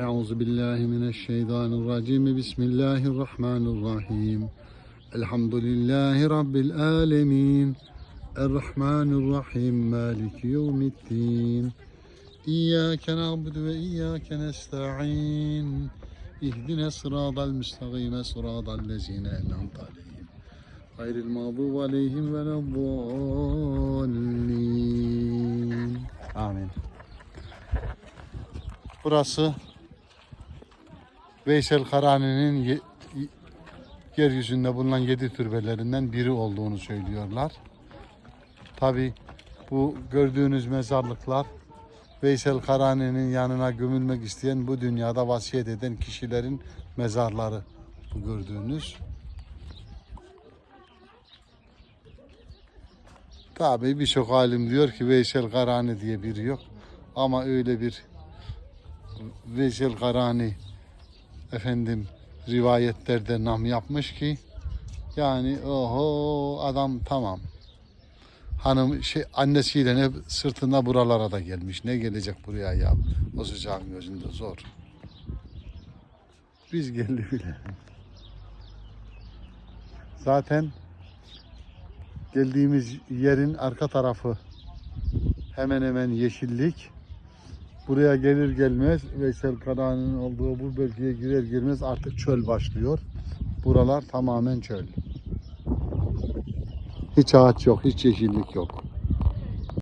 Euzu billahi mineşşeytanirracim. Bismillahirrahmanirrahim. Elhamdülillahi rabbil alamin. Errahmanirrahim. Maliki yevmiddin. İyyake na'budu ve iyyake nestaîn. İhdine sıratal müstakime sıratal lezine en'amte aleyhim. Gayril mağdubi aleyhim ve neddallin. Amin. Burası Veysel Karani'nin yeryüzünde bulunan yedi türbelerinden biri olduğunu söylüyorlar. Tabi bu gördüğünüz mezarlıklar Veysel Karani'nin yanına gömülmek isteyen bu dünyada vasiyet eden kişilerin mezarları bu gördüğünüz. Tabi birçok alim diyor ki Veysel Karani diye biri yok. Ama öyle bir Veysel Karani efendim rivayetlerde nam yapmış ki yani oho adam tamam. Hanım şey annesiyle ne sırtında buralara da gelmiş. Ne gelecek buraya ya? O sıcağın gözünde zor. Biz geldi bile. Zaten geldiğimiz yerin arka tarafı hemen hemen yeşillik. Buraya gelir gelmez Veysel Karani'nin olduğu bu bölgeye girer girmez artık çöl başlıyor. Buralar tamamen çöl. Hiç ağaç yok, hiç yeşillik yok.